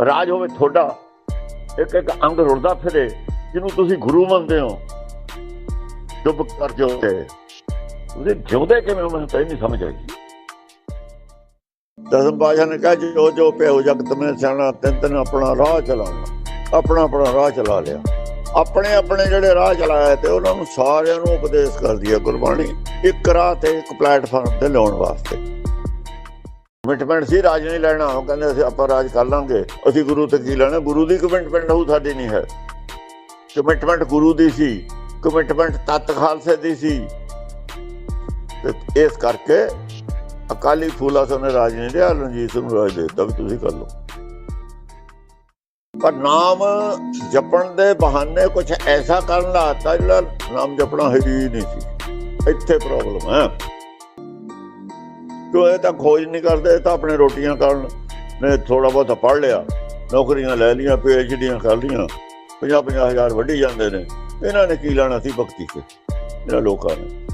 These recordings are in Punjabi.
ਰਾਜ ਹੋਵੇ ਤੁਹਾਡਾ, ਇੱਕ ਇੱਕ ਅੰਗ ਰੁੜਦਾ ਫਿਰੇ, ਜਿਹਨੂੰ ਤੁਸੀਂ ਗੁਰੂ ਮੰਨਦੇ ਹੋ। ਡੁੱਬ ਕਰ ਜੋ ਤੇ। ਜਿਉਂਦੇ ਕਿਵੇਂ ਮੈਨੂੰ ਤਾਂ ਨਹੀਂ ਸਮਝ ਆਈ। ਦਸਮ ਪਾਸ਼ਾ ਨੇ ਕਿਹਾ, ਜੋ ਜੋ ਪਿਓ ਜਗਤ ਮੇ ਸਿਆਣਾ, ਤਿੰਨ ਤਿੰਨ ਆਪਣਾ ਰਾਹ ਚਲਾਉਣਾ ਆਪਣਾ ਆਪਣਾ ਰਾਹ ਚਲਾ ਲਿਆ। ਆਪਣੇ ਆਪਣੇ ਜਿਹੜੇ ਰਾਹ ਚਲਾਇਆ ਤੇ ਉਹਨਾਂ ਨੂੰ ਸਾਰਿਆਂ ਨੂੰ ਉਪਦੇਸ਼ ਕਰਦੀ ਹੈ ਗੁਰਬਾਣੀ। ਇੱਕ ਰਾਹ ਤੇ ਇੱਕ ਪਲੇਟਫਾਰਮ ਤੇ ਲਿਆਉਣ ਵਾਸਤੇ। ਕਮਿਟਮੈਂਟ ਸੀ, ਰਾਜ ਨਹੀਂ ਲੈਣਾ। ਉਹ ਕਹਿੰਦੇ ਅਸੀਂ ਆਪਾਂ ਰਾਜ ਕਰ ਲਾਂਗੇ। ਅਸੀਂ ਗੁਰੂ ਤੇ ਕੀ ਲੈਣਾ? ਗੁਰੂ ਦੀ ਕਮਿਟਮੈਂਟ ਉਹ ਸਾਡੀ ਨਹੀਂ ਹੈ। ਕਮਿਟਮੈਂਟ ਗੁਰੂ ਦੀ ਸੀ। ਕਮਿਟਮੈਂਟ ਤਤ ਖਾਲਸੇ ਦੀ ਸੀ। ਇਸ ਕਰਕੇ ਅਕਾਲੀ ਫੂਲਾ ਤੋਂ ਨੇ ਰਾਜ ਨਹੀਂ ਲਿਆ, ਰਣਜੀਤ ਸਿੰਘ ਨੂੰ ਰਾਜ ਦੇ ਦਿੱਤਾ ਵੀ ਤੁਸੀਂ ਕਰ ਲਓ। ਪਰ ਨਾਮ ਜਪਣ ਦੇ ਬਹਾਨੇ ਕੁਝ ਐਸਾ ਕਰਨ ਲਾਤਾ ਜਿਹੜਾ ਨਾਮ ਜਪਣਾ ਹੈ ਹੀ ਨਹੀਂ ਸੀ। ਇੱਥੇ ਪ੍ਰੋਬਲਮ ਹੈ। ਕਿਉਂ? ਇਹ ਤਾਂ ਖੋਜ ਨਹੀਂ ਕਰਦੇ ਤਾਂ ਆਪਣੇ ਰੋਟੀਆਂ ਕਰਨ ਨੇ ਥੋੜਾ ਬਹੁਤ ਪੜ੍ਹ ਲਿਆ। ਨੌਕਰੀਆਂ ਲੈ ਲੀਆਂ ਪੀਐਚਡੀਆਂ ਕਰ ਲੀਆਂ 50 50 ਹਜ਼ਾਰ ਵੱਢੀ ਜਾਂਦੇ ਨੇ। ਇਹਨਾਂ ਨੇ ਕੀ ਲੈਣਾ ਸੀ ਭਗਤੀ ਤੇ? ਇਹਨਾਂ ਲੋਕਾਂ ਨੇ।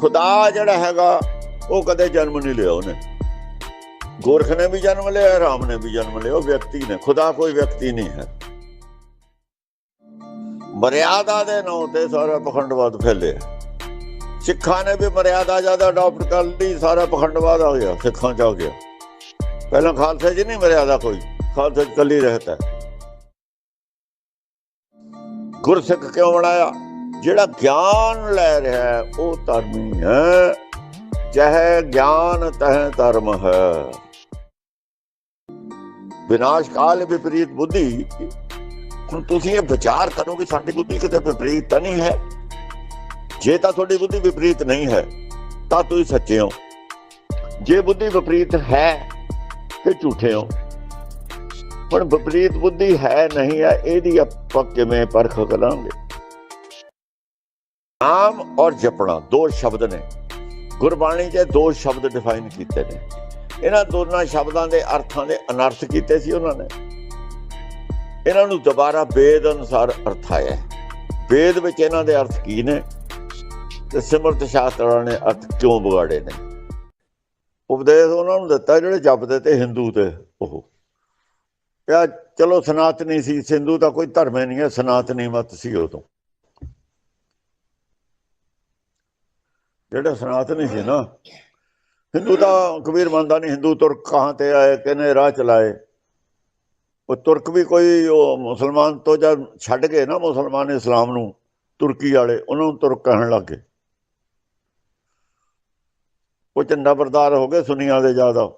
ਖੁਦਾ ਜਿਹੜਾ ਹੈਗਾ, ਉਹ ਕਦੇ ਜਨਮ ਨਹੀਂ ਲਿਆ ਉਹਨੇ। ਗੋਰਖ ਨੇ ਵੀ ਜਨਮ ਲਿਆ, ਰਾਮ ਨੇ ਵੀ ਜਨਮ ਲਿਆ, ਉਹ ਵਿਅਕਤੀ ਨੇ। ਖੁਦਾ ਕੋਈ ਵਿਅਕਤੀ ਨਹੀਂ ਹੈ। ਮਰਿਆਦਾ ਦੇ ਨਾਂ ਤੇ ਸਾਰਾ ਪਖੰਡਵਾਦ ਫੈਲਿਆ। ਸਿੱਖਾਂ ਨੇ ਵੀ ਮਰਿਆਦਾ ਜ਼ਿਆਦਾ ਅਡਾਪਟ ਕਰ ਲਈ, ਸਾਰਾ ਪਖੰਡਵਾਦ ਆ ਗਿਆ, ਸਿੱਖਾਂ ਚ ਆ ਗਿਆ। ਪਹਿਲਾਂ ਖਾਲਸੇ 'ਚ ਨਹੀਂ ਮਰਿਆਦਾ ਕੋਈ, ਖਾਲਸੇ 'ਚ ਕੱਲੀ ਰਹਤਾ ਗੁਰਸਿੱਖ ਕਿਉਂ ਬਣਾਇਆ? ਜਿਹੜਾ ਗਿਆਨ ਲੈ ਰਿਹਾ ਉਹ ਧਰਮੀ ਹੈ। ਚਾਹੇ ਗਿਆਨ ਤਹ ਧਰਮ ਹੈ। ਵਿਨਾਸ਼ ਕਾਲ ਵਿਪਰੀਤ ਬੁੱਧੀ। ਹੁਣ ਤੁਸੀਂ ਇਹ ਵਿਚਾਰ ਕਰੋ ਕਿ ਸਾਡੀ ਬੁੱਧੀ ਕਿਤੇ ਵਿਪਰੀਤ ਤਾਂ ਨਹੀਂ ਹੈ। ਜੇ ਤਾਂ ਤੁਹਾਡੀ ਬੁੱਧੀ ਵਿਪਰੀਤ ਨਹੀਂ ਹੈ, ਤਾਂ ਤੁਸੀਂ ਸੱਚੇ ਹੋ। ਜੇ ਬੁੱਧੀ ਵਿਪਰੀਤ ਹੈ, ਤੇ ਝੂਠੇ ਹੋ। ਪਰ ਵਿਪਰੀਤ ਬੁੱਧੀ ਹੈ ਨਹੀਂ ਹੈ, ਇਹਦੀ ਆਪਾਂ ਕਿਵੇਂ ਪਰਖ ਕਰਾਂਗੇ? ਨਾਮ ਔਰ ਜਪਣਾ, ਦੋ ਸ਼ਬਦ ਨੇ। ਗੁਰਬਾਣੀ 'ਚ ਦੋ ਸ਼ਬਦ ਡਿਫਾਈਨ ਕੀਤੇ ਨੇ। ਇਹਨਾਂ ਦੋਨਾਂ ਸ਼ਬਦਾਂ ਦੇ ਅਰਥਾਂ ਦੇ ਅਨਰਥ ਕੀਤੇ ਸੀ ਉਹਨਾਂ ਨੇ। ਇਹਨਾਂ ਨੂੰ ਦੁਬਾਰਾ ਵੇਦ ਅਨੁਸਾਰ ਅਰਥਾਇਆ ਵੇਦ ਵਿੱਚ ਇਹਨਾਂ ਦੇ ਅਰਥ ਕੀ ਨੇ? ਤੇ ਸਿਮਰਤ ਸ਼ਾਸਤਰਾਂ ਨੇ ਅਰਥ ਕਿਉਂ ਵਿਗਾੜੇ ਨੇ? ਉਪਦੇਸ਼ ਉਹਨਾਂ ਨੂੰ ਦਿੱਤਾ ਜਿਹੜੇ ਜਪਦੇ ਤੇ ਹਿੰਦੂ ਤੇ ਉਹ। ਪਿਆ ਚਲੋ ਸਨਾਤਨੀ ਸੀ, ਸਿੰਧੂ ਦਾ ਕੋਈ ਧਰਮ ਹੀ ਨਹੀਂ ਹੈ, ਸਨਾਤਨੀ ਮਤ ਸੀ ਉਦੋਂ ਜਿਹੜਾ ਸਨਾਤਨੀ ਸੀ ਨਾ ਹਿੰਦੂ ਤਾਂ ਕਬੀਰ ਮੰਨਦਾ ਨਹੀਂ ਹਿੰਦੂ ਤੁਰਕ ਕਹਾਂ ਤੇ ਆਏ ਕਿਨੇ ਰਾਹ ਚਲਾਏ। ਉਹ ਤੁਰਕ ਵੀ ਕੋਈ, ਉਹ ਮੁਸਲਮਾਨ ਤੋਂ ਜਦ ਛੱਡ ਗਏ ਨਾ ਮੁਸਲਮਾਨ ਇਸਲਾਮ ਨੂੰ, ਤੁਰਕੀ ਵਾਲੇ, ਉਹਨਾਂ ਨੂੰ ਤੁਰਕ ਕਹਿਣ ਲੱਗੇ ਉਹ ਚੰਡਾ ਬਰਦਾਰ ਹੋ ਗਏ ਸੁਨੀਆਂ ਦੇ ਜ਼ਿਆਦਾ।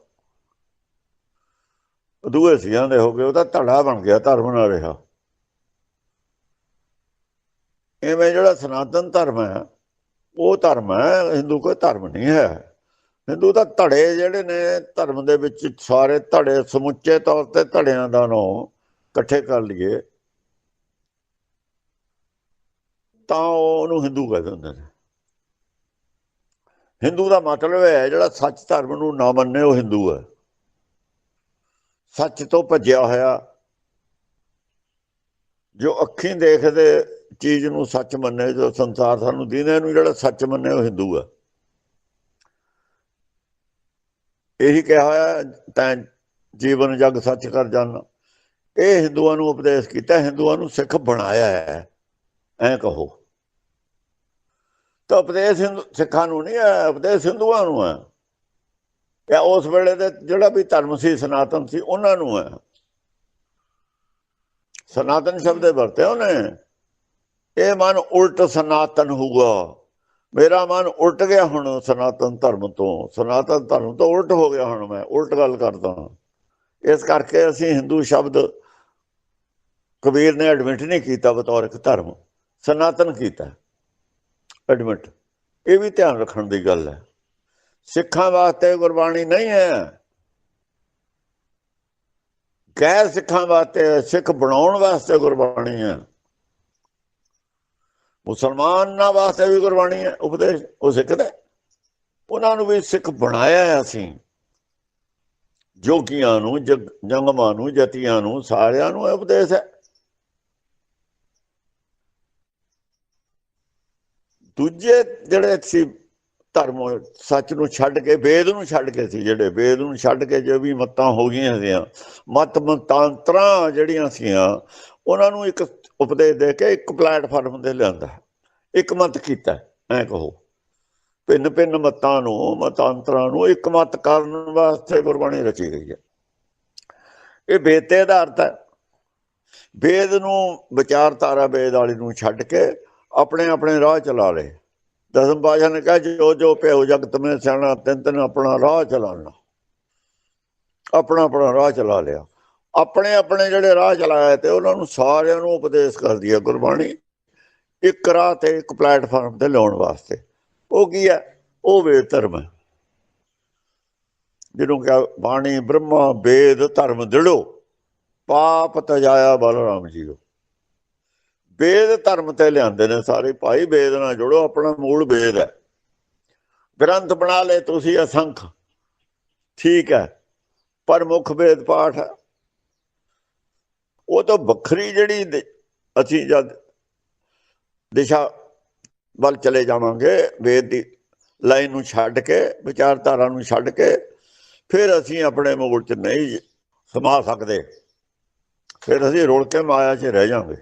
ਦੂਏ ਸੀਆਂ ਦੇ ਹੋ ਗਏ, ਉਹਦਾ ਧੜਾ ਬਣ ਗਿਆ, ਧਰਮ ਨਾ ਰਿਹਾ। ਐਵੇਂ ਜਿਹੜਾ ਸਨਾਤਨ ਧਰਮ ਹੈ, ਉਹ ਧਰਮ ਹੈ, ਹਿੰਦੂ ਕੋਈ ਧਰਮ ਨਹੀਂ ਹੈ। ਹਿੰਦੂ ਤਾਂ ਧੜੇ ਜਿਹੜੇ ਨੇ, ਧਰਮ ਦੇ ਵਿੱਚ ਸਾਰੇ ਧੜੇ ਸਮੁੱਚੇ ਤੌਰ ਤੇ ਧੜਿਆਂ ਦਾ ਨੋ ਇਕੱਠੇ ਕਰ ਲਈਏ। ਤਾਂ ਉਹਨੂੰ ਹਿੰਦੂ ਕਹਿ ਦਿੰਦੇ ਨੇ। ਹਿੰਦੂ ਦਾ ਮਤਲਬ ਹੈ ਜਿਹੜਾ ਸੱਚ ਧਰਮ ਨੂੰ ਨਾ ਮੰਨੇ, ਉਹ ਹਿੰਦੂ ਹੈ। ਸੱਚ ਤੋਂ ਭੱਜਿਆ ਹੋਇਆ, ਜੋ ਅੱਖੀਂ ਦੇਖਦੇ ਚੀਜ਼ ਨੂੰ ਸੱਚ ਮੰਨੇ, ਜੋ ਸੰਸਾਰ ਸਾਨੂੰ ਦੀਨੇ ਨੂੰ ਜਿਹੜਾ ਸੱਚ ਮੰਨੇ, ਉਹ ਹਿੰਦੂ ਹੈ। ਇਹੀ ਕਿਹਾ ਹੋਇਆ ਤੈਂ ਜੀਵਨ ਜਗ ਸੱਚ ਕਰ ਜਾਣਾ ਇਹ ਹਿੰਦੂਆਂ ਨੂੰ ਉਪਦੇਸ਼ ਕੀਤਾ, ਹਿੰਦੂਆਂ ਨੂੰ ਸਿੱਖ ਬਣਾਇਆ ਹੈ। ਐ ਕਹੋ। ਤਾਂ ਉਪਦੇਸ਼ ਹਿੰਦੂ, ਸਿੱਖਾਂ ਨੂੰ ਨਹੀਂ ਹੈ, ਉਪਦੇਸ਼ ਹਿੰਦੂਆਂ ਨੂੰ ਹੈ। ਕਿ ਉਸ ਵੇਲੇ ਦੇ ਜਿਹੜਾ ਵੀ ਧਰਮ ਸੀ, ਸਨਾਤਨ ਸੀ, ਉਹਨਾਂ ਨੂੰ ਹੈ। ਸਨਾਤਨ ਸ਼ਬਦ ਵਰਤੇ ਉਹਨੇ। ਇਹ ਮਨ ਉਲਟ ਸਨਾਤਨ ਹੋਊਗਾ। ਮੇਰਾ ਮਨ ਉਲਟ ਗਿਆ ਹੁਣ ਸਨਾਤਨ ਧਰਮ ਤੋਂ। ਸਨਾਤਨ ਧਰਮ ਤੋਂ ਉਲਟ ਹੋ ਗਿਆ ਹੁਣ ਮੈਂ, ਉਲਟ ਗੱਲ ਕਰਦਾ। ਇਸ ਕਰਕੇ ਅਸੀਂ ਹਿੰਦੂ ਸ਼ਬਦ ਕਬੀਰ ਨੇ ਐਡਮਿਟ ਨਹੀਂ ਕੀਤਾ ਬਤੌਰ ਇੱਕ ਧਰਮ। ਸਨਾਤਨ ਕੀਤਾ। ਐਡਮਿਟ ਇਹ ਵੀ ਧਿਆਨ ਰੱਖਣ ਦੀ ਗੱਲ ਹੈ। ਸਿੱਖਾਂ ਵਾਸਤੇ ਗੁਰਬਾਣੀ ਨਹੀਂ ਹੈ। ਗੈਰ ਸਿੱਖਾਂ ਵਾਸਤੇ, ਸਿੱਖ ਬਣਾਉਣ ਵਾਸਤੇ ਗੁਰਬਾਣੀ ਹੈ। ਮੁਸਲਮਾਨਾਂ ਵਾਸਤੇ ਵੀ ਗੁਰਬਾਣੀ ਹੈ, ਉਪਦੇਸ਼ ਉਹ ਸਿੱਖ ਸਿੱਖਦੇ ਉਹਨਾਂ ਨੂੰ ਵੀ ਸਿੱਖ ਬਣਾਇਆ ਹੈ ਅਸੀਂ। ਜੋਗੀਆਂ ਨੂੰ ਜਗ- ਜੰਗਮਾਂ ਨੂੰ, ਜਤੀਆਂ ਨੂੰ, ਸਾਰਿਆਂ ਨੂੰ ਇਹ ਉਪਦੇਸ਼ ਹੈ। ਦੂਜੇ ਜਿਹੜੇ ਸੀ ਧਰਮ, ਸੱਚ ਨੂੰ ਛੱਡ ਕੇ, ਵੇਦ ਨੂੰ ਛੱਡ ਕੇ ਸੀ ਜਿਹੜੇ, ਵੇਦ ਨੂੰ ਛੱਡ ਕੇ ਜੋ ਵੀ ਮਤਾਂ ਹੋ ਗਈਆਂ ਸੀਆਂ, ਮਤ ਮਤਾਂਤਰਾਂ ਜਿਹੜੀਆਂ ਸੀਆਂ, ਉਹਨਾਂ ਨੂੰ ਇੱਕ ਉਪਦੇਸ਼ ਦੇ ਕੇ ਇੱਕ ਪਲੇਟਫਾਰਮ ਤੇ ਲਿਆਂਦਾ। ਇੱਕ ਮਤ ਕੀਤਾ, ਐ ਕਹੋ। ਭਿੰਨ ਭਿੰਨ ਮਤਾਂ ਨੂੰ, ਮਤਾਂਤਰਾਂ ਨੂੰ ਇੱਕ ਮਤ ਕਰਨ ਵਾਸਤੇ ਗੁਰਬਾਣੀ ਰਚੀ ਗਈ ਹੈ। ਇਹ ਵੇਦ ਤੇ ਆਧਾਰਿਤ ਹੈ। ਵੇਦ ਨੂੰ ਵਿਚਾਰਧਾਰਾ ਵੇਦ ਵਾਲੀ ਨੂੰ ਛੱਡ ਕੇ ਆਪਣੇ ਆਪਣੇ ਰਾਹ ਚਲਾ ਲਏ ਦਸਮ ਪਾਸ਼ਾ ਨੇ ਕਿਹਾ, ਜੋ ਜੋ ਪਿਓ ਜਗਤ ਮੇ ਸਿਆਣਾ, ਤਿੰਨ ਤਿੰਨ ਆਪਣਾ ਰਾਹ ਚਲਾਣਾ ਆਪਣਾ ਆਪਣਾ ਰਾਹ ਚਲਾ ਲਿਆ। ਆਪਣੇ ਆਪਣੇ ਜਿਹੜੇ ਰਾਹ ਚਲਾਏ ਤੇ ਉਹਨਾਂ ਨੂੰ ਸਾਰਿਆਂ ਨੂੰ ਉਪਦੇਸ਼ ਕਰਦੀ ਹੈ ਗੁਰਬਾਣੀ। ਇੱਕ ਰਾਹ ਤੇ ਇੱਕ ਪਲੇਟਫਾਰਮ ਤੇ ਲਿਆਉਣ ਵਾਸਤੇ। ਉਹ ਕੀ ਹੈ? ਉਹ ਵੇਦ ਧਰਮ ਹੈ। ਜਿਹਨੂੰ ਕਿਹਾ, ਬਾਣੀ ਬ੍ਰਹਮਾ, ਵੇਦ, ਧਰਮ ਦਿੜੋ ਪਾਪ ਤਜਾਇਆ ਬਲਰਾਮ ਜੀਓ। ਵੇਦ ਧਰਮ ਤੇ ਲਿਆਂਦੇ ਨੇ ਸਾਰੇ, ਭਾਈ ਵੇਦ ਨਾਲ ਜੁੜੋ, ਆਪਣਾ ਮੂਲ ਵੇਦ ਹੈ। ਗ੍ਰੰਥ ਬਣਾ ਲੈ ਤੁਸੀਂ ਅਸੰਖ। ਠੀਕ ਹੈ, ਪਰ ਮੁੱਖ ਵੇਦ ਪਾਠ ਹੈ। ਉਹ ਤਾਂ ਵੱਖਰੀ ਜਿਹੜੀ ਅਸੀਂ ਜਦ ਦਿਸ਼ਾ ਵੱਲ ਚਲੇ ਜਾਵਾਂਗੇ, ਵੇਦ ਦੀ ਲਾਈਨ ਨੂੰ ਛੱਡ ਕੇ, ਵਿਚਾਰਧਾਰਾ ਨੂੰ ਛੱਡ ਕੇ, ਫਿਰ ਅਸੀਂ ਆਪਣੇ ਮੂਲ ਚ ਨਹੀਂ ਸਮਾ ਸਕਦੇ। ਫਿਰ ਅਸੀਂ ਰੁਲ ਕੇ ਮਾਇਆ 'ਚ ਰਹਿ ਜਾਵਾਂਗੇ।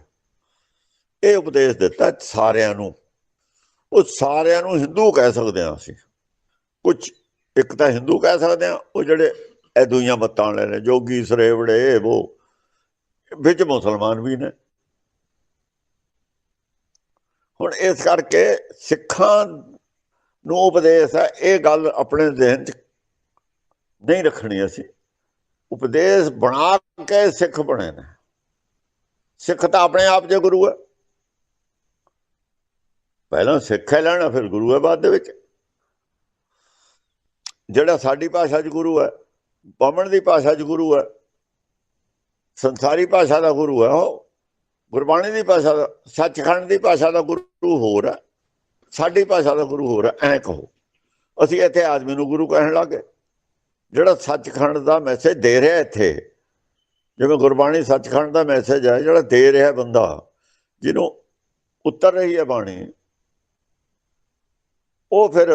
ਇਹ ਉਪਦੇਸ਼ ਦਿੱਤਾ ਸਾਰਿਆਂ ਨੂੰ। ਉਹ ਸਾਰਿਆਂ ਨੂੰ ਹਿੰਦੂ ਕਹਿ ਸਕਦੇ ਹਾਂ ਅਸੀਂ। ਕੁਝ ਇੱਕ ਤਾਂ ਹਿੰਦੂ ਕਹਿ ਸਕਦੇ ਹਾਂ, ਉਹ ਜਿਹੜੇ ਇਹ ਦੁਨੀਆ ਮਤਾਂ ਵਾਲੇ ਨੇ, ਜੋਗੀ, ਸਰੇਵੜੇ, ਇਹ ਉਹ ਵਿੱਚ ਮੁਸਲਮਾਨ ਵੀ ਨੇ। ਹੁਣ ਇਸ ਕਰਕੇ ਸਿੱਖਾਂ ਨੂੰ ਉਪਦੇਸ਼ ਹੈ, ਇਹ ਗੱਲ ਆਪਣੇ ਜ਼ਿਹਨ 'ਚ ਨਹੀਂ ਰੱਖਣੀ ਅਸੀਂ। ਉਪਦੇਸ਼ ਬਣਾ ਕੇ ਸਿੱਖ ਬਣੇ ਨੇ। ਸਿੱਖ ਤਾਂ ਆਪਣੇ ਆਪ ਜੇ ਗੁਰੂ ਹੈ। ਪਹਿਲਾਂ ਸਿੱਖ ਹੈ ਲੈਣਾ, ਫਿਰ ਗੁਰੂ ਹੈ ਬਾਅਦ ਦੇ ਵਿੱਚ। ਜਿਹੜਾ ਸਾਡੀ ਭਾਸ਼ਾ 'ਚ ਗੁਰੂ ਹੈ, ਬਾਹਮਣ ਦੀ ਭਾਸ਼ਾ 'ਚ ਗੁਰੂ ਹੈ, ਸੰਸਾਰੀ ਭਾਸ਼ਾ ਦਾ ਗੁਰੂ ਹੈ ਉਹ, ਗੁਰਬਾਣੀ ਦੀ ਭਾਸ਼ਾ ਦਾ, ਸੱਚਖੰਡ ਦੀ ਭਾਸ਼ਾ ਦਾ ਗੁਰੂ ਹੋਰ ਹੈ, ਸਾਡੀ ਭਾਸ਼ਾ ਦਾ ਗੁਰੂ ਹੋਰ ਹੈ, ਐਂ ਕਹੋ। ਅਸੀਂ ਇੱਥੇ ਆਦਮੀ ਨੂੰ ਗੁਰੂ ਕਹਿਣ ਲੱਗੇ ਜਿਹੜਾ ਸੱਚਖੰਡ ਦਾ ਮੈਸੇਜ ਦੇ ਰਿਹਾ ਇੱਥੇ, ਜਿਵੇਂ ਗੁਰਬਾਣੀ ਸੱਚਖੰਡ ਦਾ ਮੈਸੇਜ ਹੈ, ਜਿਹੜਾ ਦੇ ਰਿਹਾ ਬੰਦਾ, ਜਿਹਨੂੰ ਉੱਤਰ ਰਹੀ ਹੈ ਬਾਣੀ ਉਹ ਫਿਰ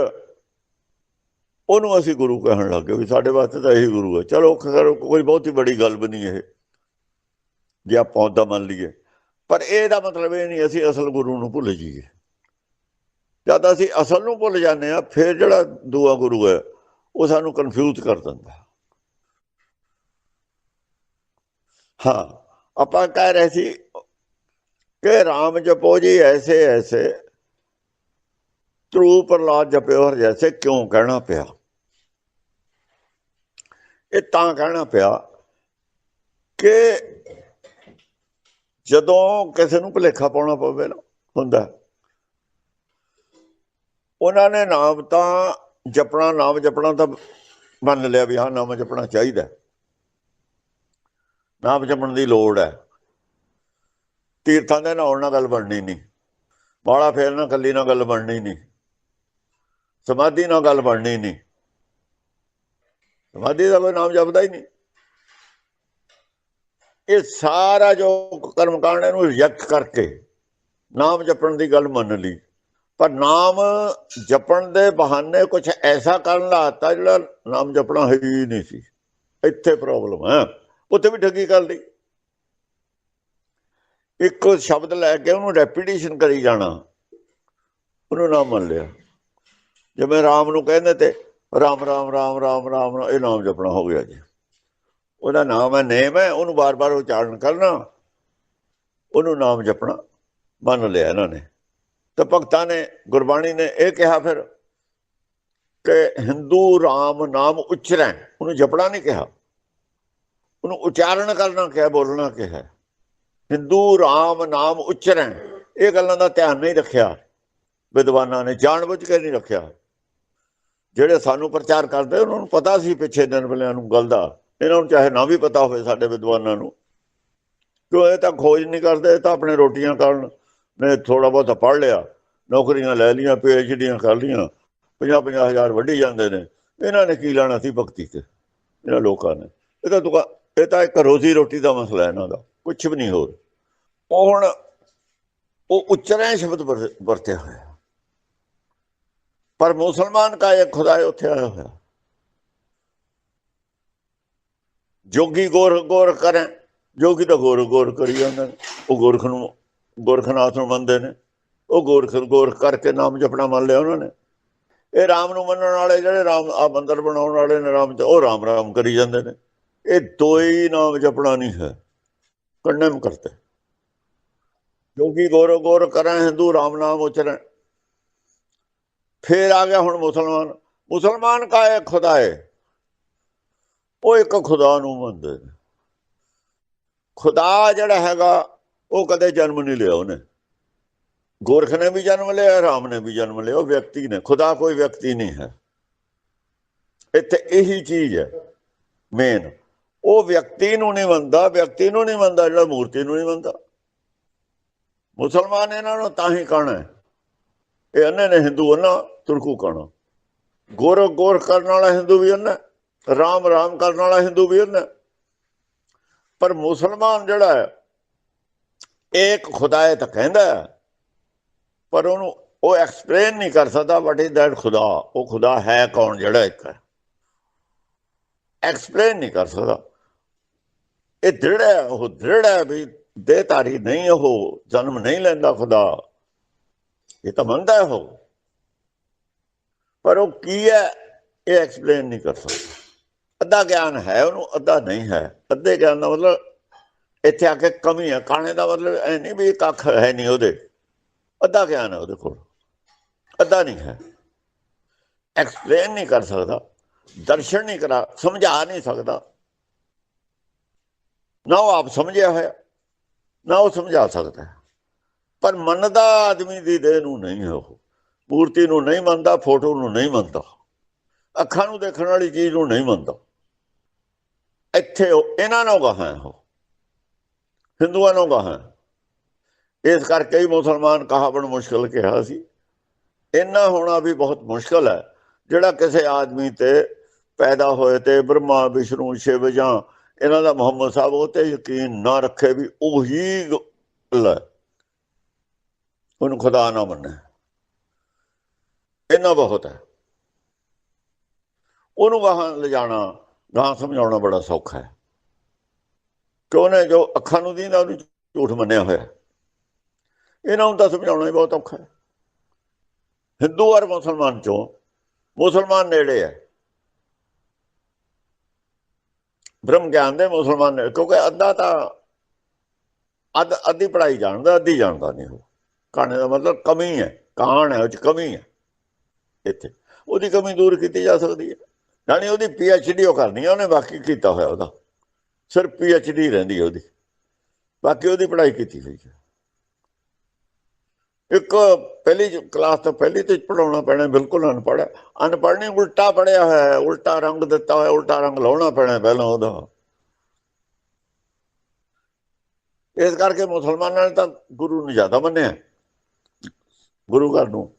ਉਹਨੂੰ ਅਸੀਂ ਗੁਰੂ ਕਹਿਣ ਲੱਗੇ ਵੀ ਸਾਡੇ ਵਾਸਤੇ ਤਾਂ ਇਹੀ ਗੁਰੂ ਹੈ। ਚਲੋ ਖੈਰ ਕੋਈ ਬਹੁਤੀ ਬੜੀ ਗੱਲ ਵੀ ਨਹੀਂ ਇਹ, ਜੇ ਆਪਾਂ ਉਹਦਾ ਮੰਨ ਲਈਏ। ਪਰ ਇਹਦਾ ਮਤਲਬ ਇਹ ਨਹੀਂ, ਅਸੀਂ ਅਸਲ ਗੁਰੂ ਨੂੰ ਭੁੱਲ ਜਾਈਏ। ਜਦ ਅਸੀਂ ਅਸਲ ਨੂੰ ਭੁੱਲ ਜਾਂਦੇ ਆ ਫਿਰ ਜਿਹੜਾ ਦੂਆ ਗੁਰੂ ਹੈ, ਉਹ ਸਾਨੂੰ ਕਨਫਿਊਜ਼ ਕਰ ਦਿੰਦਾ। ਹਾਂ, ਆਪਾਂ ਕਹਿ ਰਹੇ ਸੀ ਕਿ RAM ਜਪੋ ਜੀ ਐਸੇ ਐਸੇ ਤਰੂ ਪ੍ਰਲਾਦ ਜਪਿਓ ਹਰ ਜੈਸੇ ਕਿਉਂ ਕਹਿਣਾ ਪਿਆ? ਇਹ ਤਾਂ ਕਹਿਣਾ ਪਿਆ ਕਿ ਜਦੋਂ ਕਿਸੇ ਨੂੰ ਭੁਲੇਖਾ ਪਾਉਣਾ ਪਵੇ ਨਾ, ਹੁੰਦਾ। ਉਹਨਾਂ ਨੇ ਨਾਮ ਤਾਂ ਜਪਣਾ, ਨਾਮ ਜਪਣਾ ਤਾਂ ਮੰਨ ਲਿਆ ਵੀ ਹਾਂ, ਨਾਮ ਜਪਣਾ ਚਾਹੀਦਾ। ਨਾਮ ਜਪਣ ਦੀ ਲੋੜ ਹੈ। ਤੀਰਥਾਂ ਦੇ ਨਹਾਉਣ ਨਾਲ ਗੱਲ ਬਣਨੀ ਨਹੀਂ। ਬਾਲਾ ਫੇਰਨਾ, ਕੱਲੀ ਨਾਲ ਗੱਲ ਬਣਨੀ ਨਹੀਂ। ਸਮਾਧੀ ਨਾਲ ਗੱਲ ਬਣਨੀ ਨਹੀਂ। ਸਮਾਧੀ ਦਾ ਕੋਈ ਨਾਮ ਜਪਦਾ ਹੀ ਨਹੀਂ। ਇਹ ਸਾਰਾ ਜੋ ਕਰਮ ਕਾਂਡ ਨੂੰ ਰਿਜੈਕਟ ਕਰਕੇ ਨਾਮ ਜਪਣ ਦੀ ਗੱਲ ਮੰਨ ਲਈ। ਪਰ ਨਾਮ ਜਪਣ ਦੇ ਬਹਾਨੇ ਕੁਝ ਐਸਾ ਕਰਨ ਲਾਤਾ ਜਿਹੜਾ ਨਾਮ ਜਪਣਾ ਹੈ ਹੀ ਨਹੀਂ ਸੀ। ਇੱਥੇ ਪ੍ਰੋਬਲਮ ਹੈ। ਉੱਥੇ ਵੀ ਠੱਗੀ ਕਰ ਲਈ। ਇੱਕ ਸ਼ਬਦ ਲੈ ਕੇ ਉਹਨੂੰ ਰੈਪੀਟੀਸ਼ਨ ਕਰੀ ਜਾਣਾ। ਉਹਨੂੰ ਨਾਮ ਮੰਨ ਲਿਆ। ਜਿਵੇਂ ਰਾਮ ਨੂੰ ਕਹਿੰਦੇ ਤੇ ਰਾਮ ਰਾਮ ਰਾਮ ਰਾਮ ਰਾਮ ਇਹ ਨਾਮ ਜਪਣਾ ਹੋ ਗਿਆ ਜੀ। ਉਹਦਾ ਨਾਮ ਹੈ ਨੇਮ ਹੈ, ਉਹਨੂੰ ਬਾਰ-ਬਾਰ ਉਚਾਰਨ ਕਰਨਾ। ਉਹਨੂੰ ਨਾਮ ਜਪਣਾ ਮੰਨ ਲਿਆ ਇਹਨਾਂ ਨੇ। ਤਾਂ ਭਗਤਾਂ ਨੇ, ਗੁਰਬਾਣੀ ਨੇ ਇਹ ਕਿਹਾ ਫਿਰ ਕਿ ਹਿੰਦੂ ਰਾਮ ਨਾਮ ਉਚਰੈ। ਉਹਨੂੰ ਜਪਣਾ ਨਹੀਂ ਕਿਹਾ। ਉਹਨੂੰ ਉਚਾਰਨ ਕਰਨਾ ਕਿਹਾ, ਬੋਲਣਾ ਕਿਹਾ। ਹਿੰਦੂ ਰਾਮ ਨਾਮ ਉਚਰੈ। ਇਹ ਗੱਲਾਂ ਦਾ ਧਿਆਨ ਨਹੀਂ ਰੱਖਿਆ। ਵਿਦਵਾਨਾਂ ਨੇ, ਜਾਣਬੁੱਝ ਕੇ ਨਹੀਂ ਰੱਖਿਆ। ਜਿਹੜੇ ਸਾਨੂੰ ਪ੍ਰਚਾਰ ਕਰਦੇ, ਉਹਨਾਂ ਨੂੰ ਪਤਾ ਸੀ ਪਿੱਛੇ ਦਿਨ ਵਾਲਿਆਂ ਨੂੰ ਗੱਲ ਦਾ। ਇਹਨਾਂ ਨੂੰ ਚਾਹੇ ਨਾ ਵੀ ਪਤਾ ਹੋਵੇ ਸਾਡੇ ਵਿਦਵਾਨਾਂ ਨੂੰ। ਕਿਉਂ ਇਹ ਤਾਂ ਖੋਜ ਨਹੀਂ ਕਰਦੇ, ਇਹ ਤਾਂ ਆਪਣੇ ਰੋਟੀਆਂ ਕਰਨ ਨੇ ਥੋੜਾ ਬਹੁਤਾ ਪੜ ਲਿਆ। ਨੌਕਰੀਆਂ ਲੈ ਲੀਆਂ ਪੀਐਚਡੀਆਂ ਕਰ ਲੀਆਂ 50 50 ਹਜ਼ਾਰ ਵੱਢੀ ਜਾਂਦੇ ਨੇ। ਇਹਨਾਂ ਨੇ ਕੀ ਲੈਣਾ ਸੀ ਭਗਤੀ ਤੇ? ਇਹਨਾਂ ਲੋਕਾਂ ਨੇ। ਇਹ ਤਾਂ ਦੁਕਾ ਇਹ ਤਾਂ ਇੱਕ ਰੋਜ਼ੀ ਰੋਟੀ ਦਾ ਮਸਲਾ ਹੈ ਇਹਨਾਂ ਦਾ ਕੁਝ ਵੀ ਨਹੀਂ ਹੋਰ। ਉਹ ਹੁਣ ਉਹ ਉਚਰਿਆ ਸ਼ਬਦ ਵਰ- ਵਰਤਿਆ ਹੋਇਆ। ਪਰ ਮੁਸਲਮਾਨ ਕਾ ਇੱਕ ਖੁਦਾ ਉੱਥੇ ਆਇਆ ਹੋਇਆ। ਜੋਗੀ ਗੋਰ ਗੋਰ ਕਰੇ, ਜੋਗੀ ਤਾਂ ਗੋਰ ਗੋਰ ਕਰੀ ਜਾਂਦੇ ਨੇ। ਉਹ ਗੋਰਖ ਨੂੰ, ਗੋਰਖਨਾਥ ਨੂੰ ਮੰਨਦੇ ਨੇ। ਉਹ ਗੋਰਖ ਗੋਰ ਕਰਕੇ ਨਾਮ ਜਪਣਾ ਮੰਨ ਲਿਆ ਉਹਨਾਂ ਨੇ। ਇਹ ਰਾਮ ਨੂੰ ਮੰਨਣ ਵਾਲੇ ਜਿਹੜੇ ਰਾਮ ਆ ਮੰਦਰ ਬਣਾਉਣ ਵਾਲੇ ਨੇ ਰਾਮ ਉਹ ਰਾਮ ਰਾਮ ਕਰੀ ਜਾਂਦੇ ਨੇ। ਇਹ ਦੋ ਨਾਮ ਜਪਣਾ ਨਹੀਂ ਹੈ। ਕੰਡਮ ਕਰਤੇ। ਜੋਗੀ ਗੋਰ ਗੋਰ ਕਰਾਂ, ਹਿੰਦੂ ਰਾਮ ਨਾਮ ਉਚਰਨ ਫੇਰ ਆ ਗਿਆ ਹੁਣ ਮੁਸਲਮਾਨ। ਮੁਸਲਮਾਨ ਕਾ ਇੱਕ ਖੁਦਾ ਹੈ ਉਹ ਇੱਕ ਖੁਦਾ ਨੂੰ ਮੰਨਦੇ ਨੇ। ਖੁਦਾ ਜਿਹੜਾ ਹੈਗਾ, ਉਹ ਕਦੇ ਜਨਮ ਨਹੀਂ ਲਿਆ ਉਹਨੇ। ਗੋਰਖ ਨੇ ਵੀ ਜਨਮ ਲਿਆ, ਰਾਮ ਨੇ ਵੀ ਜਨਮ ਲਿਆ, ਉਹ ਵਿਅਕਤੀ ਨੇ। ਖੁਦਾ ਕੋਈ ਵਿਅਕਤੀ ਨਹੀਂ ਹੈ। ਇੱਥੇ ਇਹੀ ਚੀਜ਼ ਹੈ ਮੇਨ ਉਹ ਵਿਅਕਤੀ ਨੂੰ ਨਹੀਂ ਮੰਨਦਾ, ਵਿਅਕਤੀ ਨੂੰ ਨਹੀਂ ਮੰਨਦਾ, ਜਿਹੜਾ ਮੂਰਤੀ ਨੂੰ ਨਹੀਂ ਮੰਨਦਾ। ਮੁਸਲਮਾਨ ਇਹਨਾਂ ਨੂੰ ਤਾਂ ਹੀ ਕਹਣਾ ਹੈ। ਇਹ ਅੰਨੇ ਨੇ ਹਿੰਦੂ ਅੰਨਾ ਤੁਰਕੂ ਕਹਣਾ ਗੋਰ ਗੋਰ ਕਰਨ ਵਾਲਾ ਹਿੰਦੂ ਵੀ ਅੰਨਾ ਰਾਮ ਰਾਮ ਕਰਨ ਵਾਲਾ ਹਿੰਦੂ ਵੀ ਅੰਨਾ ਪਰ ਮੁਸਲਮਾਨ ਜਿਹੜਾ ਹੈ ਇੱਕ ਖੁਦਾ ਹੈ ਤਾਂ ਕਹਿੰਦਾ ਪਰ ਉਹਨੂੰ ਉਹ ਐਕਸਪਲੇਨ ਨਹੀਂ ਕਰ ਸਕਦਾ ਵਟ ਇਜ਼ ਦੈਟ ਖੁਦਾ? ਉਹ ਖੁਦਾ ਹੈ ਕੌਣ ਜਿਹੜਾ ਇੱਕ ਹੈ? ਐਕਸਪਲੇਨ ਨਹੀਂ ਕਰ ਸਕਦਾ। ਇਹ ਦ੍ਰਿੜ ਹੈ, ਉਹ ਦ੍ਰਿੜ ਹੈ ਵੀ ਦੇਹਧਾਰੀ ਨਹੀਂ, ਉਹ ਜਨਮ ਨਹੀਂ ਲੈਂਦਾ ਖੁਦਾ। ਇਹ ਤਾਂ ਮੰਨਦਾ ਹੈ ਉਹ। ਪਰ ਉਹ ਕੀ ਹੈ, ਇਹ ਐਕਸਪਲੇਨ ਨਹੀਂ ਕਰ ਸਕਦਾ। ਅੱਧਾ ਗਿਆਨ ਹੈ ਉਹਨੂੰ, ਅੱਧਾ ਨਹੀਂ ਹੈ। ਅੱਧੇ ਗਿਆਨ ਦਾ ਮਤਲਬ ਇੱਥੇ ਆ ਕੇ ਕਮੀ ਹੈ। ਕਾਣੇ ਦਾ ਮਤਲਬ ਐ ਨਹੀਂ ਵੀ ਕੱਖ ਹੈ ਨਹੀਂ ਉਹਦੇ। ਅੱਧਾ ਗਿਆਨ ਹੈ ਉਹਦੇ ਕੋਲ। ਅੱਧਾ ਨਹੀਂ ਹੈ। ਐਕਸਪਲੇਨ ਨਹੀਂ ਕਰ ਸਕਦਾ। ਦਰਸ਼ਨ ਨਹੀਂ ਕਰਾ, ਸਮਝਾ ਨਹੀਂ ਸਕਦਾ। ਨਾ ਉਹ ਆਪ ਸਮਝਿਆ ਹੋਇਆ, ਨਾ ਉਹ ਸਮਝਾ ਸਕਦਾ। ਪਰ ਮੰਨਦਾ ਆਦਮੀ ਦੀ ਦੇਹ ਨੂੰ ਨਹੀਂ ਉਹ। ਮੂਰਤੀ ਨੂੰ ਨਹੀਂ ਮੰਨਦਾ, ਫੋਟੋ ਨੂੰ ਨਹੀਂ ਮੰਨਦਾ। ਅੱਖਾਂ ਨੂੰ ਦੇਖਣ ਵਾਲੀ ਚੀਜ਼ ਨੂੰ ਨਹੀਂ ਮੰਨਦਾ। ਇੱਥੇ ਉਹ, ਇਹਨਾਂ ਨੂੰ ਗਾਹਾਂ ਉਹ। ਹਿੰਦੂਆਂ ਨੂੰ ਗਾਹਾਂ ਇਸ ਕਰਕੇ ਹੀ ਮੁਸਲਮਾਨ ਕਹਾਵਣ ਮੁਸ਼ਕਲ ਕਿਹਾ ਸੀ। ਇੰਨਾ ਹੋਣਾ ਵੀ ਬਹੁਤ ਮੁਸ਼ਕਲ ਹੈ। ਜਿਹੜਾ ਕਿਸੇ ਆਦਮੀ ਤੇ ਪੈਦਾ ਹੋਏ ਤੇ ਬ੍ਰਹਮਾ, ਵਿਸ਼ਨੂੰ, ਸ਼ਿਵ ਜਾਂ ਇਹਨਾਂ ਦਾ ਮੁਹੰਮਦ ਸਾਹਿਬ, ਉਹ ਤੇ ਯਕੀਨ ਨਾ ਰੱਖੇ ਵੀ ਉਹੀ ਗੱਲ ਹੈ। ਉਹਨੂੰ ਖੁਦਾ ਨਾ ਮੰਨੇ। ਇੰਨਾ ਬਹੁਤ ਹੈ। ਉਹਨੂੰ ਵਾਹਾਂ ਲਿਜਾਣਾ, ਗਾਹਾਂ ਸਮਝਾਉਣਾ ਬੜਾ ਸੌਖਾ ਹੈ। ਕਿ ਉਹਨੇ ਜੋ ਅੱਖਾਂ ਨੂੰ ਦੀਂਦਾ, ਉਹਨੂੰ ਝੂਠ ਮੰਨਿਆ ਹੋਇਆ। ਇਹਨਾਂ ਨੂੰ ਤਾਂ ਸਮਝਾਉਣਾ ਹੀ ਬਹੁਤ ਔਖਾ ਹੈ। ਹਿੰਦੂ ਔਰ ਮੁਸਲਮਾਨ ਚੋਂ ਮੁਸਲਮਾਨ ਨੇੜੇ ਹੈ। ਬ੍ਰਹਮ ਗਿਆਨ ਦੇ ਮੁਸਲਮਾਨ ਨੇ ਕਿਉਂਕਿ ਅੱਧਾ ਤਾਂ ਅੱਧ ਅੱਧੀ ਪੜਾਈ ਜਾਣਦਾ, ਅੱਧੀ ਜਾਣਦਾ ਨਹੀਂ ਉਹ। ਕਹਾਣੀ ਦਾ ਮਤਲਬ ਕਮੀ ਹੈ, ਕਾਣ ਹੈ, ਉਹ ਚ ਕਮੀ ਹੈ। ਇੱਥੇ ਉਹਦੀ ਕਮੀ ਦੂਰ ਕੀਤੀ ਜਾ ਸਕਦੀ ਹੈ। ਯਾਨੀ ਉਹਦੀ ਪੀ ਐਚ ਡੀ ਉਹ ਕਰਨੀ ਹੈ, ਉਹਨੇ ਬਾਕੀ ਕੀਤਾ ਹੋਇਆ ਉਹਦਾ। ਸਿਰਫ ਪੀ ਐਚ ਡੀ ਰਹਿੰਦੀ ਹੈ ਉਹਦੀ। ਬਾਕੀ ਉਹਦੀ ਪੜ੍ਹਾਈ ਕੀਤੀ ਹੋਈ ਹੈ। ਇੱਕ ਪਹਿਲੀ ਕਲਾਸ ਤੋਂ ਪਹਿਲੀ ਤੇ ਪੜਾਉਣਾ ਪੈਣਾ, ਬਿਲਕੁਲ ਅਨਪੜ੍ਹ ਹੈ। ਅਨਪੜ੍ਹ ਨਹੀਂ, ਉਲਟਾ ਪੜਿਆ ਹੋਇਆ ਉਲਟਾ ਰੰਗ ਦਿੱਤਾ ਹੋਇਆ, ਉਲਟਾ ਰੰਗ ਲਾਉਣਾ ਪੈਣਾ ਪਹਿਲਾਂ ਉਹਦਾ। ਇਸ ਕਰਕੇ ਮੁਸਲਮਾਨਾਂ ਨੇ ਤਾਂ ਗੁਰੂ ਨੂੰ ਜ਼ਿਆਦਾ ਮੰਨਿਆ। ਗੁਰੂ ਘਰ ਨੂੰ।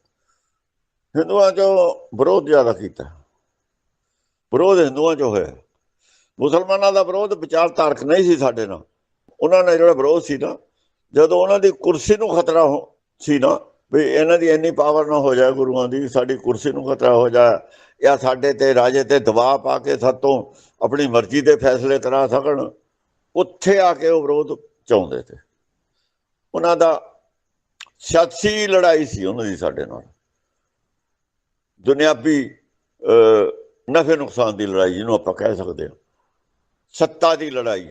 ਹਿੰਦੂਆਂ ਚੋਂ ਵਿਰੋਧ ਜ਼ਿਆਦਾ ਕੀਤਾ। ਵਿਰੋਧ ਹਿੰਦੂਆਂ ਚੋਂ ਹੋਇਆ। ਮੁਸਲਮਾਨਾਂ ਦਾ ਵਿਰੋਧ ਵਿਚਾਰਧਾਰਕ ਨਹੀਂ ਸੀ ਸਾਡੇ ਨਾਲ। ਉਹਨਾਂ ਨੇ ਜਿਹੜਾ ਵਿਰੋਧ ਸੀ ਨਾ, ਜਦੋਂ ਉਹਨਾਂ ਦੀ ਕੁਰਸੀ ਨੂੰ ਖਤਰਾ ਹੋ ਸੀ ਨਾ, ਵੀ ਇਹਨਾਂ ਦੀ ਇੰਨੀ ਪਾਵਰ ਨਾ ਹੋ ਜਾਏ ਗੁਰੂਆਂ ਦੀ, ਸਾਡੀ ਕੁਰਸੀ ਨੂੰ ਖਤਰਾ ਹੋ ਜਾਏ, ਜਾਂ ਸਾਡੇ ਤੇ ਰਾਜੇ ਤੇ ਦਬਾਅ ਪਾ ਕੇ ਸਾਤੋਂ ਆਪਣੀ ਮਰਜ਼ੀ ਦੇ ਫੈਸਲੇ ਕਰਾ ਸਕਣ, ਉੱਥੇ ਆ ਕੇ ਉਹ ਵਿਰੋਧ ਚਾਹੁੰਦੇ ਤੇ। ਉਹਨਾਂ ਦਾ ਸਿਆਸੀ ਲੜਾਈ ਸੀ ਉਹਨਾਂ ਦੀ ਸਾਡੇ ਨਾਲ। ਦੁਨਿਆਵੀ ਨਫੇ ਨੁਕਸਾਨ ਦੀ ਲੜਾਈ ਜਿਹਨੂੰ ਆਪਾਂ ਕਹਿ ਸਕਦੇ ਹਾਂ। ਸੱਤਾ ਦੀ ਲੜਾਈ।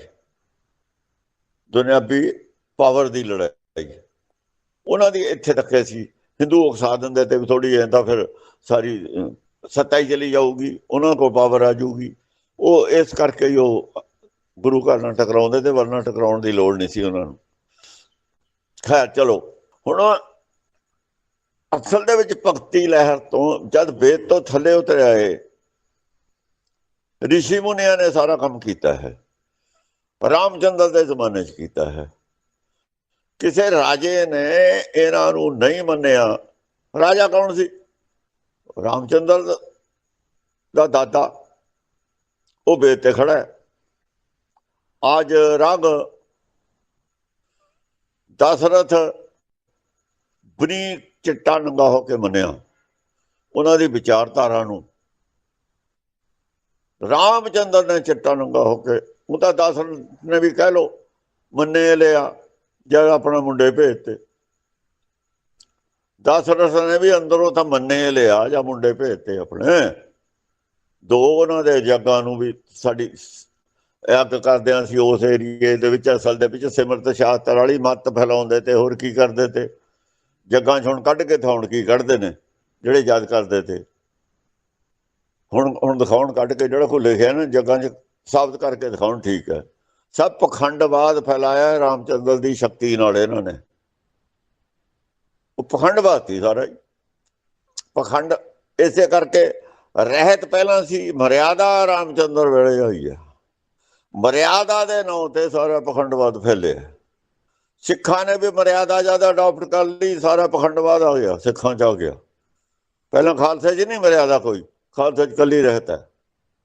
ਦੁਨਿਆਵੀ ਪਾਵਰ ਦੀ ਲੜਾਈ। ਉਹਨਾਂ ਦੀ ਇੱਥੇ ਤੱਕ ਸੀ। ਹਿੰਦੂ ਉਕਸਾ ਦਿੰਦੇ ਤੇ ਵੀ ਥੋੜੀ ਐ ਤਾਂ ਫਿਰ ਸਾਰੀ ਸੱਤਾ ਹੀ ਚਲੀ ਜਾਊਗੀ। ਉਹਨਾਂ ਕੋਲ ਪਾਵਰ ਆ ਜਾਊਗੀ। ਉਹ ਇਸ ਕਰਕੇ ਹੀ ਉਹ ਗੁਰੂ ਘਰ ਨਾਲ ਟਕਰਾਉਂਦੇ ਤੇ ਵਰਨਾ ਟਕਰਾਉਣ ਦੀ ਲੋੜ ਨਹੀਂ ਸੀ ਉਹਨਾਂ ਨੂੰ। ਖੈਰ, ਚਲੋ। ਹੁਣ ਅਸਲ ਦੇ ਵਿੱਚ ਭਗਤੀ ਲਹਿਰ ਤੋਂ ਜਦ ਵੇਦ ਤੋਂ ਥੱਲੇ ਉਤਰ ਆਏ ਰਿਸ਼ੀ ਮੁਨੀਆਂ ਨੇ ਸਾਰਾ ਕੰਮ ਕੀਤਾ ਹੈ। ਰਾਮਚੰਦਰ ਦੇ ਜ਼ਮਾਨੇ 'ਚ ਕੀਤਾ ਹੈ। ਕਿਸੇ ਰਾਜੇ ਨੇ ਇਹਨਾਂ ਨੂੰ ਨਹੀਂ ਮੰਨਿਆ। ਰਾਜਾ ਕੌਣ ਸੀ? ਰਾਮਚੰਦਰ ਦਾ ਦਾਦਾ। ਉਹ ਵੇਦ ਤੇ ਖੜਾ ਹੈ। ਅੱਜ ਰਗ, ਦਸ਼ਰਥ ਬਰੀ ਚਿੱਟਾ ਨੰਗਾ ਹੋ ਕੇ ਮੰਨਿਆ। ਉਹਨਾਂ ਦੀ ਵਿਚਾਰਧਾਰਾ ਨੂੰ ਰਾਮਚੰਦਰ ਨੇ ਚਿੱਟਾ ਨੰਗਾ ਹੋ ਕੇ, ਉਹ ਤਾਂ ਦਸ ਨੇ ਵੀ ਕਹਿ ਲੋ ਮੰਨੇ ਲਿਆ, ਜਦ ਆਪਣਾ ਮੁੰਡੇ ਭੇਜਤੇ। ਦਸ ਦਸਰਥ ਨੇ ਵੀ ਅੰਦਰੋਂ ਤਾਂ ਮੰਨੇ ਲਿਆ, ਜਾਂ ਮੁੰਡੇ ਭੇਜਤੇ ਆਪਣੇ। ਦੋ ਉਹਨਾਂ ਦੇ ਜੱਗਾਂ ਨੂੰ ਵੀ ਸਾਡੀ ਯੱਗ ਕਰਦੇ ਸੀ, ਉਸ ਏਰੀਏ ਦੇ ਵਿੱਚ, ਅਸਲ ਦੇ ਵਿੱਚ ਸਿਮਰਤ ਸ਼ਾਸਤਰ ਵਾਲੀ ਮੱਤ ਫੈਲਾਉਂਦੇ ਤੇ ਹੋਰ ਕੀ ਕਰਦੇ ਤੇ। ਜੱਗਾਂ 'ਚ ਹੁਣ ਕੱਢ ਕੇ ਥਾਉਣ ਕੀ ਕੱਢਦੇ ਨੇ, ਜਿਹੜੇ ਯਾਦ ਕਰਦੇ ਤੇ। ਹੁਣ ਹੁਣ ਦਿਖਾਉਣ ਕੱਢ ਕੇ ਜਿਹੜਾ ਕੋ ਲਿਖਿਆ ਨਾ, ਜੱਗਾਂ 'ਚ ਸਾਬਤ ਕਰਕੇ ਦਿਖਾਉਣ ਠੀਕ ਹੈ। ਸਭ ਪਖੰਡਵਾਦ ਫੈਲਾਇਆ ਹੈ ਰਾਮਚੰਦਰ ਦੀ ਸ਼ਕਤੀ ਨਾਲ ਇਹਨਾਂ ਨੇ। ਉਹ ਪਖੰਡਵਾਦ ਸੀ ਸਾਰਾ ਹੀ। ਪਖੰਡ ਇਸੇ ਕਰਕੇ ਰਹਿਤ ਪਹਿਲਾਂ ਸੀ, ਮਰਿਆਦਾ ਰਾਮਚੰਦਰ ਵੇਲੇ ਹੋਈ ਹੈ। ਮਰਿਆਦਾ ਦੇ ਨਾਂ ਤੇ ਸਾਰਾ ਪਖੰਡਵਾਦ ਫੈਲਿਆ। ਸਿੱਖਾਂ ਨੇ ਵੀ ਮਰਿਆਦਾ ਜ਼ਿਆਦਾ ਅਡਾਪਟ ਕਰ ਲਈ, ਸਾਰਾ ਪਖੰਡਵਾਦ ਆ ਗਿਆ, ਸਿੱਖਾਂ ਚ ਆ ਗਿਆ। ਪਹਿਲਾਂ ਖਾਲਸੇ 'ਚ ਨਹੀਂ ਮਰਿਆਦਾ ਕੋਈ, ਖਾਲਸੇ 'ਚ ਕੱਲੀ ਰਹਿਤਾ